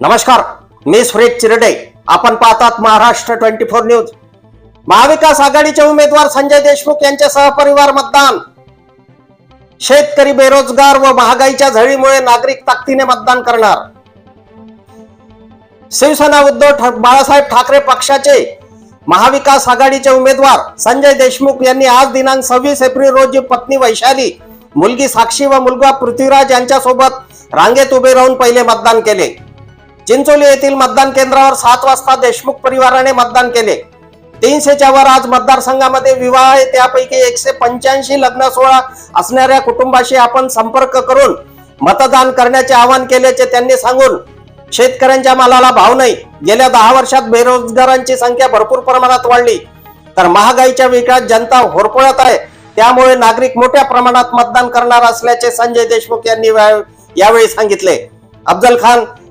नमस्कार मी सुरेश चिरडे. आपण पाहतात Maharashtra twenty four news. Mahavikas आघाडीचे उमेदवार संजय देशमुख यांचे सहपरिवार मतदान. शेतकरी बेरोजगार व महागाईच्या झळीमुळे नागरिक ताकदीने मतदान करणार. शिवसेना उद्धव बाळासाहेब ठाकरे पक्षाचे महाविकास आघाडीचे उमेदवार संजय देशमुख यांनी आज दिनांक सव्वीस एप्रिल रोजी पत्नी वैशाली मुलगी साक्षी व मुलगा पृथ्वीराज यांच्यासोबत रांगेत उभे राहून पहिले मतदान केले. चिंचोली येथील मतदान केंद्रावर सात वाजता देशमुख परिवाराने मतदान केले. तीनशेच्या वर आज मतदारसंघामध्ये विवाह आहे. त्यापैकी एकशे पंच्याऐंशी लग्न सोहळा असणाऱ्या कुटुंबाशी आपण संपर्क करून मतदान करण्याचे आवाहन केल्याचे त्यांनी सांगून शेतकऱ्यांच्या मालाला भाव नाही. गेल्या दहा वर्षात बेरोजगारांची संख्या भरपूर प्रमाणात वाढली. तर महागाईच्या विकास जनता होरपळत आहे. त्यामुळे नागरिक मोठ्या प्रमाणात मतदान करणार असल्याचे संजय देशमुख यांनी यावेळी सांगितले. अफजल खान